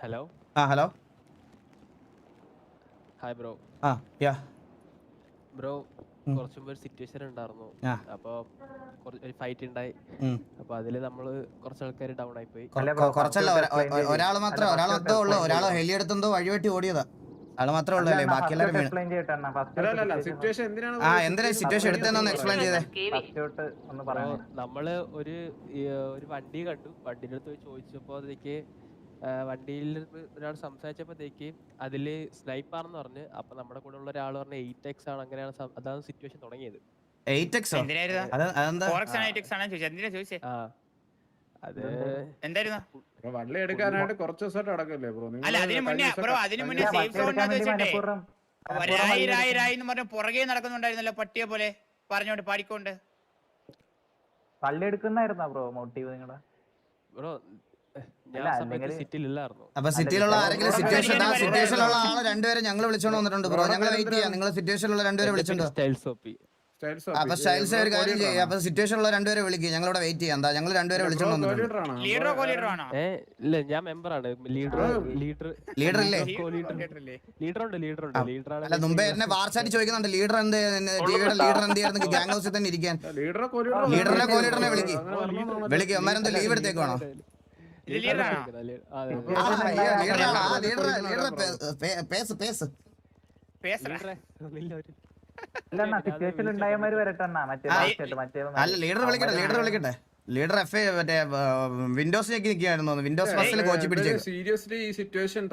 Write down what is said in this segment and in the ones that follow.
Hello ആ hello? Hi bro ആ യാ. Bro. കുറച്ച് മുമ്പ് ഒരു സിറ്റുവേഷൻ ഉണ്ടായിരുന്നു. അപ്പോ ഒരു ഫൈറ്റ് ഉണ്ടായി. അപ്പൊ അതിൽ നമ്മൾ കുറച്ച് ആൾക്കാർ ഡൗൺ ആയി പോയി കുറച്ചല്ല. ഒരാൾ മാത്രം ഒരാൾ മാത്രമേ ഉള്ളൂ. ഒരാൾ എടുത്തോ ഹെലിയെടുത്തെന്തോ വഴിവെട്ടി ഓടിയതാ. ആൾ മാത്രമേ ഉള്ളൂ അല്ലേ ബാക്കി എല്ലാവരും ആ എന്തിനാ സിറ്റുവേഷൻ എടുത്തെന്നൊന്ന് എക്സ്പ്ലെയിൻ ചെയ്തേ. പറയാം ഒരു ഒരു വണ്ടി കണ്ടു. വണ്ടിന്റെ അടുത്ത് പോയി ചോദിച്ചപ്പോൾ അതിലേക്ക് വണ്ടിയിൽ നിന്ന് ഒരാൾ സംസാരിച്ചപ്പോഴത്തേക്ക് അതിൽ സ്നൈപ്പാണെന്ന് പറഞ്ഞ് അപ്പൊ നമ്മുടെ കൂടെ ഉള്ള ഒരാൾ പറഞ്ഞ എയ്റ്റ് എക്സ് ആണ് അങ്ങനെയാണ് സം- അതാണ് സിറ്റുവേഷൻ തുടങ്ങിയത്. എയ്റ്റ് എക്സോ? എന്തിനായിരുന്നു? ആണ് ചോദിച്ചത്? എന്തിനാ ചോദിച്ചേ? ആ. അത് എന്തായിരുന്നു? ബ്രോ വള്ളി എടുക്കാനായിട്ട് കുറച്ച് ദിവസമായിട്ട് അടക്കല്ലേ ബ്രോ? അല്ല അതിനു മുന്നേ ബ്രോ അതിനു മുന്നേ സേഫ് സോണിനകത്ത് വെച്ചിട്ടേ രായി രായി രായി എന്ന് പറഞ്ഞ് പുറകെ നടക്കുന്നുണ്ടായിരുന്നല്ലോ പട്ടിയെ പോലെ. പറഞ്ഞോണ്ട് പാടിക്കൊണ്ട്. പള്ളി എടുക്കുന്നായിരുന്നാ ബ്രോ മോട്ടീവ് നിങ്ങളെ? ബ്രോ അപ്പൊ സിറ്റിയിലുള്ള ആരെങ്കിലും സിറ്റുവേഷൻ സിറ്റുവേഷനിലുള്ള. ആളെ രണ്ടുപേരെ ഞങ്ങൾ വിളിച്ചോണ്ട് വന്നിട്ടുണ്ട് ബ്രോ. ഞങ്ങൾ വെയിറ്റ് ചെയ്യാം. നിങ്ങൾ സിറ്റുവേഷനിലുള്ള രണ്ടുപേരെ അപ്പൊ സ്റ്റൈൽസ് ഒരു കാര്യം ചെയ്യാം. അപ്പൊ സിറ്റുവേഷനിലുള്ള രണ്ടുപേരെ വിളിക്കുക ഞങ്ങൾ ഇവിടെ വെയിറ്റ് ചെയ്യാം. എന്താ? ഞങ്ങൾ രണ്ടുപേരെ വിളിച്ചോണ്ട് വന്നിട്ടുണ്ട്. ലീഡറോ കോ ആണോ? ഇല്ല ഞാൻ മെമ്പറാണ് ലീഡർ ലീഡർ ലീഡർ ഇല്ലേ? ലീഡർ ഉണ്ട് ലീഡർ ഉണ്ട്. ലീഡർ അല്ല മുമ്പേ എന്നെ വാർച്ചായിട്ട് ചോദിക്കുന്നുണ്ട് ലീഡർ എന്ത് ലീഡർ ലീഡർ എന്ത് ഗ്യാങ് ഹൗസിൽ തന്നെ ഇരിക്കാൻ. ലീഡറെ ലീഡറിനെ കോലീഡറിനെ വിളിക്കും. വിളിക്കും. അമ്മാരെന്തോ ലീവ് എടുത്തേക്കുവാണോ? പേസ് അല്ല ലീഡർ വിളിക്കട്ടെ ലീഡർ വിളിക്കട്ടെ. ലീഡർ എഫ് മറ്റേ വിൻഡോസ് ഞെക്കി നിൽക്കുകയായിരുന്നു. വിൻഡോസ് ബസ്സിൽ കോച്ചി സീരിയസ്ലി ഈ സിറ്റുവേഷൻ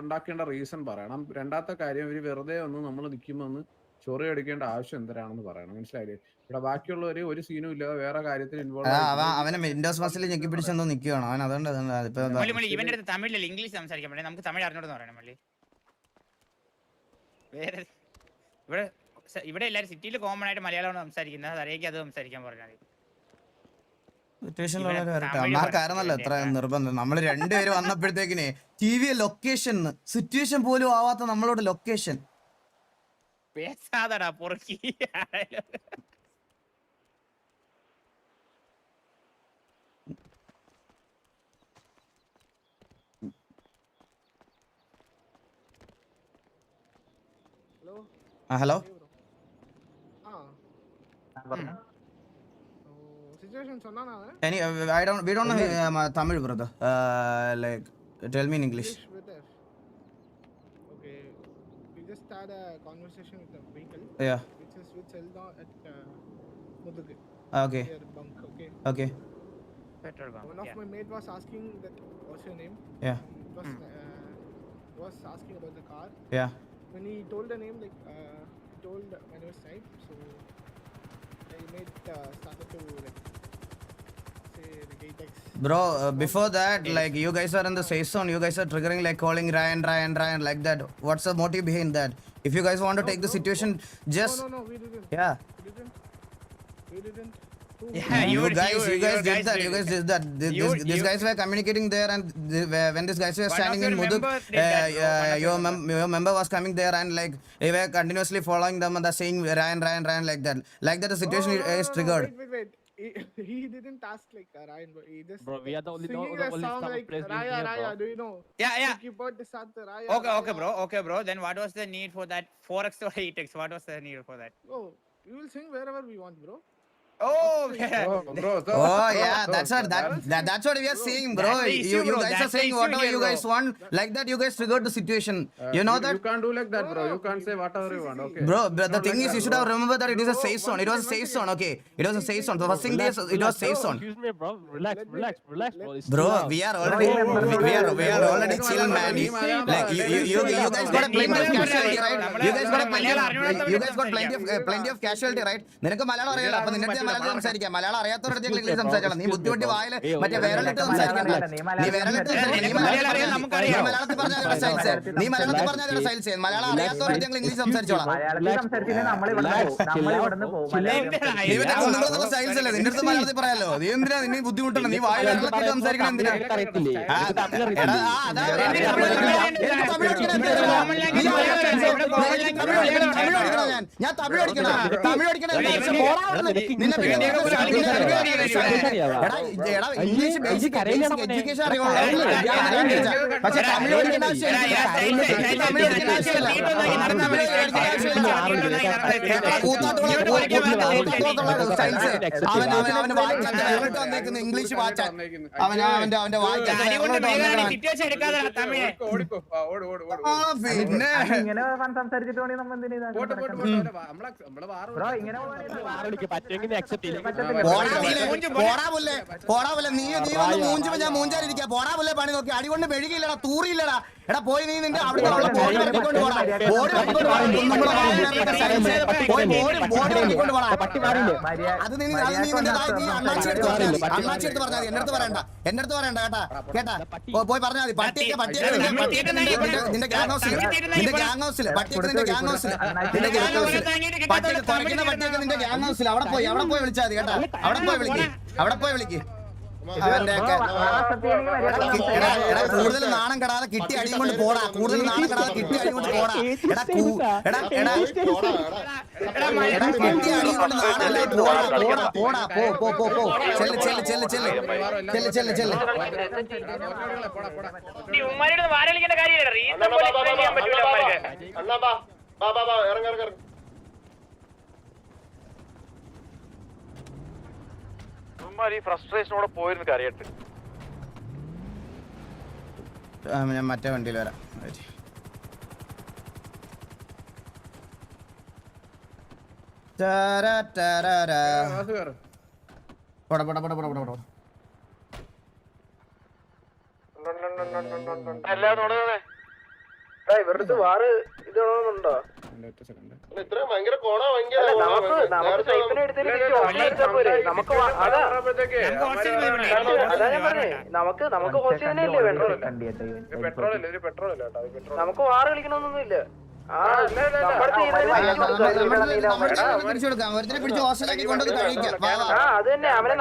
ഉണ്ടാക്കേണ്ട റീസൺ പറയണം. രണ്ടാമത്തെ കാര്യം ഇവർ വെറുതെ ഒന്ന് നമ്മൾ നിൽക്കുമ്പോ ഒന്ന് ചൊറി അടിക്കേണ്ട ആവശ്യം എന്തരാണെന്ന് പറയണം. മനസ്സിലായില്ലേ? ഇവിടെ ബാക്കിയുള്ളവര് ഒരു സീനും ഇല്ലാതെ വേറെ കാര്യത്തിൽ ഇൻവോൾവ് അവനെ വിൻഡോസ് ബസ്സിൽ ഞെക്കി പിടിച്ചെന്തോ നിൽക്കുകയാണ് അവൻ അതുകൊണ്ട് ഇവന്റെ അടുത്ത് തമിഴിലല്ല ഇംഗ്ലീഷ് സംസാരിക്കാൻ നമുക്ക് തമിഴ് അറിഞ്ഞോടെന്ന് പറയണം മള്ളി വേറെ ഇവിടെ ഇവിടെ എല്ലാരും സിറ്റിയിൽ കോമൺ ആയിട്ട് മലയാളമാണ് സംസാരിക്കുന്നത്. അത് അത് സംസാരിക്കാൻ പറഞ്ഞാൽ മതി. അമ്മാർക്കായിരുന്നല്ലോ എത്ര നിർബന്ധം. നമ്മൾ രണ്ടുപേരും വന്നപ്പോഴത്തേക്കിനെ ടി വി ലൊക്കേഷൻ സിറ്റുവേഷൻ പോലും ആവാത്ത നമ്മളോട് ലൊക്കേഷൻ പേസാതടാ പൊറുക്കി ആ ഹലോ പറഞ്ഞു സിറ്റുവേഷൻ சொன்னானா அவன் any I don't we don't know Tamil brother like tell me in English had a conversation with the vehicle. Yeah. Which is which Elda at uh, ah, Okay. Bunk, okay. Okay. Petrol bunk. One of yeah. my mate was asking that what's your name? Yeah. It was mm. uh, was asking about the car. Yeah. When he told the name, like uh, he told my name was type, so I made uh, started to like Bro, uh, before that, like you guys are in the safe zone, you guys are triggering like calling Ryan, Ryan, Ryan, like that. What's the motive behind that? If you guys want to No, take the bro, situation, just No, no, no, we didn't. yeah. We didn't. We didn't. Yeah, you, you- guys, you- you, you guys did guys that. You guys did that. This, You- this, these you- guys were communicating there, and the, when these guys were standing in your Muduk, uh, members did that, bro. One uh, your, your mem- your member was coming there and like they were continuously following them and they're saying Ryan, Ryan, Ryan, like that. Like that, the situation Oh, no, is no, no, triggered. Wait, wait, wait. He, he didn't ask like uh, Ryan, but he just Bro, we are the only- the- singing the only song song like place we Raya, hear, Raya. Do you know? Yeah, yeah. Keep out the Sat, Raya. Okay, okay, bro. Okay, bro. Then what was the need for that 4x or 8x? What was the need for that? Oh, we will sing wherever we want, bro. Oh, yeah. Oh yeah, that's what that, that that's what we are saying, bro. That's the You issue, you bro. guys are That's the saying issue whatever here, you guys bro. want. Like that, you guys triggered the situation. you know that, You can't do like that, bro. You can't say whatever you want. Okay. bro. But the Not thing like is, that, you should have bro. remembered that it is a Bro, safe zone. one It was a second, safe one zone. second. Okay, it was a safe zone. The first thing is, it was safe zone. Excuse me, bro. Relax, Let me- relax, relax, bro. It's Bro, too loud. we are already Bro, we, we are we are already chill, man. Malayalam, Malayalam, Like you you you, you guys got a plenty of casualty, right? You guys got a plenty of you guys got plenty of uh, plenty of casualty, right? നിനക്ക് മലയാളം അറിയാലോ അപ്പൊ നിന്റെ അടുത്ത് Malayalam സംസാരിക്കാം. Malayalam അറിയാത്തവരുടെ English സംസാരിക്കണം. നീ ബുദ്ധിമുട്ടി വായിൽ മറ്റേ വിരലിട്ട് സംസാരിക്കണം നീ വിരലിട്ട് മലയാളത്തിൽ പറഞ്ഞാൽ സയൻസ് നീ മലയാളത്തിൽ പറഞ്ഞാൽ സയൻസ് മലയാളം അറിയാത്തവരുടെ ഞങ്ങൾ ഇംഗ്ലീഷ് സംസാരിച്ചോളാം. കുന്നുകുളത്തുള്ള അല്ലേ? നിന്റെ അടുത്ത് മലയാളത്തിൽ പറയാലോ. നീ എന്തിനാ? നീ ബുദ്ധിമുട്ടണം നീ വായിൽ വെള്ളത്തിൽ സംസാരിക്കണം എന്തിനാ? ഞാൻ. ഞാൻ തമിഴ് അടിക്കണം തമിഴ്. നിന്നെ ഇംഗ്ലീഷ്. പക്ഷെ തമിഴ് പഠിക്കേണ്ട ആവശ്യമില്ല സ്റ്റൈൽസ് അവൻ ഇംഗ്ലീഷ് അവന്റെ പിന്നെ ഇങ്ങനെ സംസാരിച്ചിട്ട് വേണമെങ്കിൽ എന്തിനാ ഇങ്ങനെ പറ്റുമെങ്കിൽ പോടാ പുല്ലേ, നീ നീ വന്ന് മൂഞ്ചുമ്പോ ഞാൻ മൂഞ്ചാതിരിക്കാ പോടാ പുല്ലേ പണി നോക്കി. അടികൊണ്ട് മെഴുകിയില്ലടാ തൂറിയില്ലടാ. എടാ പോയി നീ നിന്റെ അവിടെ ബോഡി വെട്ടിക്കൊണ്ട് പോടാ. ബോഡി വെട്ടിക്കൊണ്ട് അത് നീ അത് നീ നിന്റെ നീ അണ്ണാച്ചി എടുത്ത് പറഞ്ഞാൽ മതി. അണ്ണാച്ചി എടുത്ത് പറഞ്ഞാൽ മതി. എന്റെ അടുത്ത് പറയണ്ട. എന്റെ അടുത്ത് പറയണ്ട കേട്ടാ. കേട്ടാ. പോയി പറഞ്ഞാൽ മതി. പട്ടിയൊക്കെ പട്ടിയൊക്കെ നിന്റെ- ഗ്യാങ് ഹൗസിൽ നിന്റെ ഗ്യാങ് ഹൗസിൽ പട്ടിയൊക്കെ നിന്റെ ഗ്യാങ് ഹൗസിൽ നിന്റെ ഗ്യാങ് ഹൗസിൽ പട്ടിയൊക്കെ നിന്റെ ഗ്യാങ് ഹൗസിൽ അവിടെ പോയി അവിടെ പോയി വിളിച്ചാൽ മതി കേട്ടാ. അവിടെ പോയി വിളിക്ക്. അവിടെ പോയി വിളിക്ക്. കൂടുതൽ നാണം കെടാതെ കിട്ടി അടിയും കൊണ്ട് പോടാ കൂടുതൽ നാണം കെടാതെ കിട്ടി അടിയും കൊണ്ട് പോടാ എടാ എടാ എടാ എടാ കിട്ടി അടിയും കൊണ്ട് നാണല്ലേ പോടാ പോടാ പോടാ പോ പോ പോ പോ. ചെല്ല് ചെല്ല് ചെല്ല് ചെല്ല്. ചെല്ല് ചെല്ല് ചെല്ല്. പോടാ വാരളിക്കുന്ന കാര്യമില്ല റീസൺ പോലെ explain ചെയ്യാൻ പറ്റൂല ഉമ്മാർക്ക് ഫ്രസ്ട്രേഷനോടെ പോയിരുന്നു കരയട്ട്. ഞാൻ മറ്റേ വണ്ടിയിൽ വരാം. പോടാ, പോടാ, പോടാ, പോടാ, പോടാ, പോടാ. വാറ് തുടങ്ങുന്നേ എന്റെ ഒറ്റ സെക്കൻഡ് നമുക്ക് നമുക്ക് ഹോസ്റ്റലിലല്ലേ വേണ്ടത് പെട്രോൾ ഇല്ല ഒരു പെട്രോൾ ഇല്ല നമുക്ക് വാറ് കളിക്കണമെന്നൊന്നുമില്ല തന്നെ അവനെ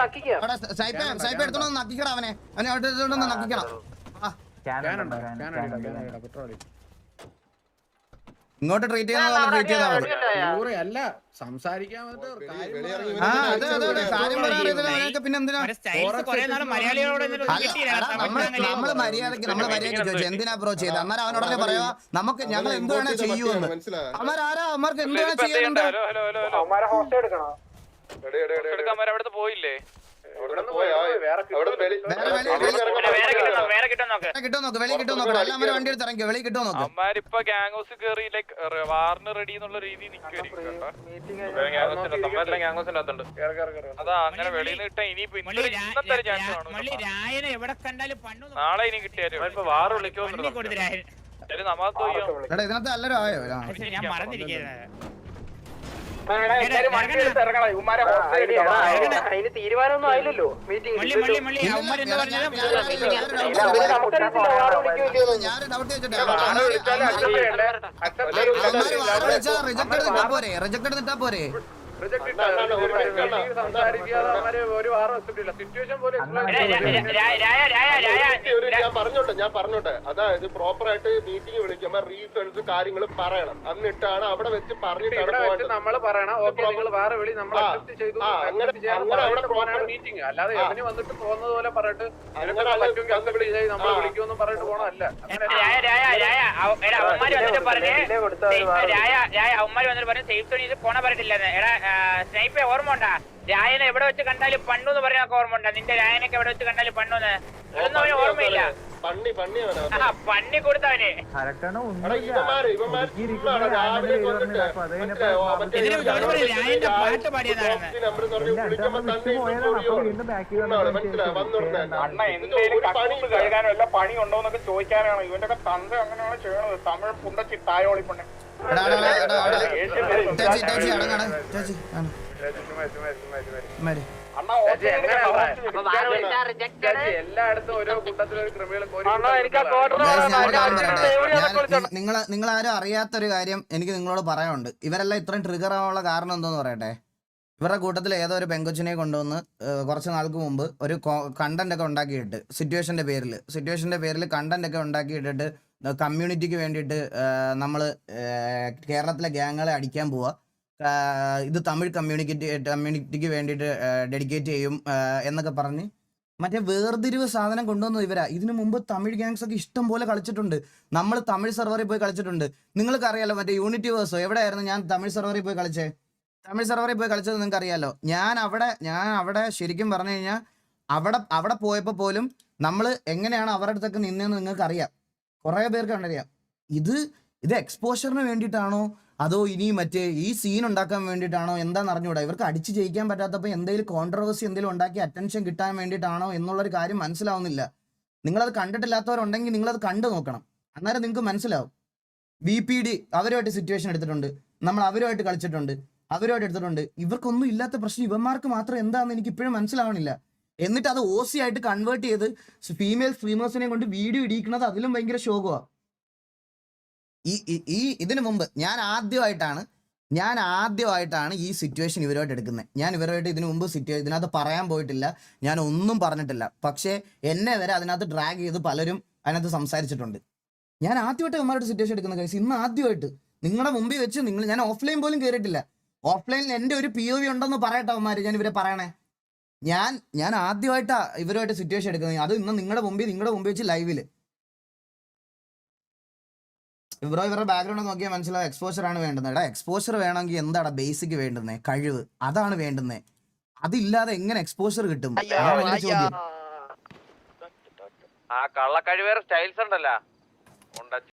നക്കിക്കണം അവനെ അവനെ അവിടെ എടുത്തോണ്ട് നക്കിക്കണം പെട്രോൾ ഇങ്ങോട്ട് ട്രീറ്റ് ചെയ്യാൻ ട്രീറ്റ് ചെയ്താൽ മതി. നൂറ് അല്ല സംസാരിക്കാൻ നമ്മൾ മര്യാദയ്ക്ക് നമ്മൾ മര്യാദയ്ക്ക് ചോദിച്ചു എന്തിനാ അപ്രോച്ച് ചെയ്ത്? അന്നേരം അവനോടനെ പറയാ നമുക്ക് ഞങ്ങൾ എന്ത് വേണേ ചെയ്യുമെന്ന് അമ്മരാരാ അമ്മർക്ക് എന്ത് വേണേ ചെയ്യുന്നുണ്ട് പോയില്ലേ? വേറെ വെളി- വെളി- വേറെ കിട്ടും വേറെ കിട്ടും നോക്ക്. വെളി കിട്ടുമോ നോക്ക് വെളി കിട്ടുമോ നോക്കണം എല്ലാം വണ്ടി എടുത്ത് വെളി കിട്ടുമോ നോക്ക്. അമ്മാരിപ്പൊ ഗ്യാങ് ഹൗസ് കേറി ലൈക്ക് വാറിന് റെഡി എന്നുള്ള രീതി അതാ അങ്ങനെ വെളിയിൽ നിന്ന് കിട്ടാൻ ഇനിയിപ്പോ മള്ളി ഇന്നത്തെ രാ- ഇന്നത്തെ രാ- ചാൻസ് മള്ളി കാണും എവിടെ കണ്ടാലും പണ്ണു നാളെ ഇനി കിട്ടിയാലും ഇപ്പൊ വാറ് എടാ ഇതിനകത്ത് നല്ലൊരു ആയോ? ഞാൻ മറന്നിരിക്കുന്നത് അതിന് തീരുമാനമൊന്നും ആയില്ലല്ലോ മീറ്റിംഗ് റിജക്ട് എടുത്തിട്ടാ പോരെ ഞാൻ പറഞ്ഞോട്ടെ ഞാൻ പറഞ്ഞോട്ടെ. അതായത് പ്രോപ്പർ ആയിട്ട് മീറ്റിംഗ് വിളിക്കുമ്പോ റീസൺസ് കാര്യങ്ങൾ പറയണം. എന്നിട്ടാണ് അവിടെ വെച്ച് പറഞ്ഞിട്ട് നമ്മൾ പറയണം. ഓക്കെ നിങ്ങൾ വേറെ വിളി നമ്മൾ മീറ്റിംഗ് അല്ലാതെ ആ. വന്നിട്ട് പോകുന്നത് പോലെ പറഞ്ഞിട്ട് നമ്മൾ വിളിക്കുമെന്ന് പറഞ്ഞിട്ട് രായ അവന്മാര് വന്നിട്ട് പറഞ്ഞു അവന്മാര് വന്നിട്ട് പറഞ്ഞു സേഫ് സോണിൽ പോണ പറഞ്ഞിട്ടില്ല എടാ സ്നൈപ്പെ ഓർമ്മ ഉണ്ടാ? രായനെ എവിടെ വെച്ച് കണ്ടാലും പണ്ണു എന്ന് പറയാൻ ഓർമ്മ ഉണ്ടാ? നിന്റെ രായനൊക്കെ എവിടെ വെച്ച് കണ്ടാലും പണ്ണുന്ന് അതൊന്നും അവന് ഓർമ്മയില്ല. പണ്ണി പണ്ണി ആ പണ്ണി കൊടുത്തവന്. അണ്ണ. കഴുകാനോ പണി ഉണ്ടോ എന്നൊക്കെ ചോദിക്കാനാണ്. ഇവന്റെ ഒക്കെ തന്ത അങ്ങനെയാണ് ചെയ്യണത്. തമിഴ് പുണ്ടച്ചി തായോളി നിങ്ങൾ നിങ്ങൾ ആരും അറിയാത്തൊരു കാര്യം എനിക്ക് നിങ്ങളോട് പറയാനുണ്ട്. ഇവരെല്ലാം ഇത്രയും ട്രിഗർ ആവാനുള്ള കാരണം എന്തോന്ന് പറയട്ടെ? ഇവരുടെ കൂട്ടത്തിൽ ഏതോ ഒരു പെങ്കൊച്ചിനെ കൊണ്ടുവന്ന് കുറച്ച് നാൾക്ക് മുമ്പ് ഒരു കണ്ടന്റ് ഒക്കെ ഉണ്ടാക്കിയിട്ട് സിറ്റുവേഷന്റെ പേരിൽ സിറ്റുവേഷന്റെ പേരിൽ കണ്ടന്റ് ഒക്കെ ഉണ്ടാക്കിയിട്ടിട്ട് കമ്മ്യൂണിറ്റിക്ക് വേണ്ടിയിട്ട് നമ്മൾ കേരളത്തിലെ ഗ്യാങ്ങുകളെ അടിക്കാൻ പോവുക ഇത് തമിഴ് കമ്മ്യൂണിക്കേറ്റ് കമ്മ്യൂണിറ്റിക്ക് വേണ്ടിയിട്ട് ഡെഡിക്കേറ്റ് ചെയ്യും എന്നൊക്കെ പറഞ്ഞ് മറ്റേ വേർതിരിവ് സാധനം കൊണ്ടുവന്നു ഇവരാ. ഇതിനു മുമ്പ് തമിഴ് ഗ്യാങ്സ് ഒക്കെ ഇഷ്ടം പോലെ കളിച്ചിട്ടുണ്ട്. നമ്മൾ തമിഴ് സെർവറിൽ പോയി കളിച്ചിട്ടുണ്ട്. നിങ്ങൾക്ക് അറിയാലോ മറ്റേ യൂണിറ്റി വേഴ്സോ എവിടെയായിരുന്നു ഞാൻ തമിഴ് സെർവറിൽ പോയി കളിച്ചേ? തമിഴ് സെർവറിൽ പോയി കളിച്ചത് നിങ്ങൾക്ക് അറിയാലോ ഞാൻ അവിടെ ഞാൻ അവിടെ ശരിക്കും പറഞ്ഞു കഴിഞ്ഞാൽ അവിടെ അവിടെ പോയപ്പോൾ പോലും നമ്മൾ എങ്ങനെയാണ് അവരുടെ അടുത്തൊക്കെ നിന്നതെന്ന് നിങ്ങൾക്ക് അറിയാം കുറേ പേർക്ക് കണ്ടറിയാം. ഇത് ഇത് എക്സ്പോഷറിന് വേണ്ടിയിട്ടാണോ? അതോ ഇനി മറ്റേ ഈ സീൻ ഉണ്ടാക്കാൻ വേണ്ടിയിട്ടാണോ? എന്താണെന്ന് അറിഞ്ഞുകൂടാ? ഇവർക്ക് അടിച്ച് ജയിക്കാൻ പറ്റാത്തപ്പോൾ എന്തെങ്കിലും കോൺട്രവേഴ്സി എന്തെങ്കിലും ഉണ്ടാക്കി അറ്റൻഷൻ കിട്ടാൻ വേണ്ടിയിട്ടാണോ എന്നുള്ളൊരു കാര്യം മനസ്സിലാവുന്നില്ല. നിങ്ങളത് കണ്ടിട്ടില്ലാത്തവരുണ്ടെങ്കിൽ നിങ്ങളത് കണ്ടു നോക്കണം. അന്നേരം നിങ്ങൾക്ക് മനസ്സിലാവും. ബി പി ഡി അവരുമായിട്ട് സിറ്റുവേഷൻ എടുത്തിട്ടുണ്ട്. നമ്മൾ അവരുമായിട്ട് കളിച്ചിട്ടുണ്ട്. അവരുമായിട്ട് എടുത്തിട്ടുണ്ട്. ഇവർക്കൊന്നും ഇല്ലാത്ത പ്രശ്നം. ഇവന്മാർക്ക് മാത്രം എന്താണെന്ന് എനിക്ക് ഇപ്പോഴും മനസ്സിലാവണില്ല. എന്നിട്ട് അത് ഒ സി ആയിട്ട് കൺവേർട്ട് ചെയ്ത് ഫീമെയിൽ സ്ട്രീമേഴ്സിനെ കൊണ്ട് വീഡിയോ ഇടിക്കുന്നത് അതിലും ഭയങ്കര ശോകമാണ് ഈ ഈ- ഇതിനു മുമ്പ് ഞാൻ ആദ്യമായിട്ടാണ് ഞാൻ ആദ്യമായിട്ടാണ് ഈ സിറ്റുവേഷൻ ഇവരുമായിട്ട് എടുക്കുന്നത്. ഞാൻ ഇവരുമായിട്ട് ഇതിനു മുമ്പ് സിറ്റുവേ ഇതിനകത്ത് പറയാൻ പോയിട്ടില്ല. ഞാൻ ഒന്നും പറഞ്ഞിട്ടില്ല. പക്ഷേ എന്നെ വരെ അതിനകത്ത് ഡ്രാഗ് ചെയ്ത് പലരും അതിനകത്ത് സംസാരിച്ചിട്ടുണ്ട്. ഞാൻ ആദ്യമായിട്ട് ഇവന്മാരുടെ സിറ്റുവേഷൻ എടുക്കുന്ന കേസ് ഇന്ന് ആദ്യമായിട്ട്. നിങ്ങളുടെ മുമ്പിൽ വെച്ച് നിങ്ങൾ ഞാൻ ഓഫ്ലൈൻ പോലും കയറിയിട്ടില്ല ഓഫ്ലൈനിൽ എന്റെ ഒരു പി ഒ വി ഉണ്ടെന്ന് പറയട്ടെ അവന്മാർ ഞാൻ ഇവരെ പറയണേ. ഞാൻ ഞാൻ ആദ്യമായിട്ടാണ് ഇവരുമായിട്ട് സിറ്റുവേഷൻ എടുക്കുന്നത്. അത് ഇന്ന് നിങ്ങളുടെ മുമ്പിൽ നിങ്ങളുടെ മുമ്പിൽ വെച്ച് ലൈവിൽ ബ്രോ ഇവരുടെ ബാക്ക്ഗ്രൗണ്ട് നോക്കിയാൽ മനസ്സിലാവും. എക്സ്പോഷർ ആണ് വേണ്ടുന്നത്. എടാ എക്സ്പോഷർ വേണമെങ്കിൽ എന്താണ് ബേസിക് വേണ്ടുന്നത് കഴിവ്. അതാണ് വേണ്ടുന്നത് അതില്ലാതെ എങ്ങനെ എക്സ്പോഷർ കിട്ടും? ആ കള്ളക്കഴിവേറെ സ്റ്റൈൽസ് ഉണ്ടല്ലോ.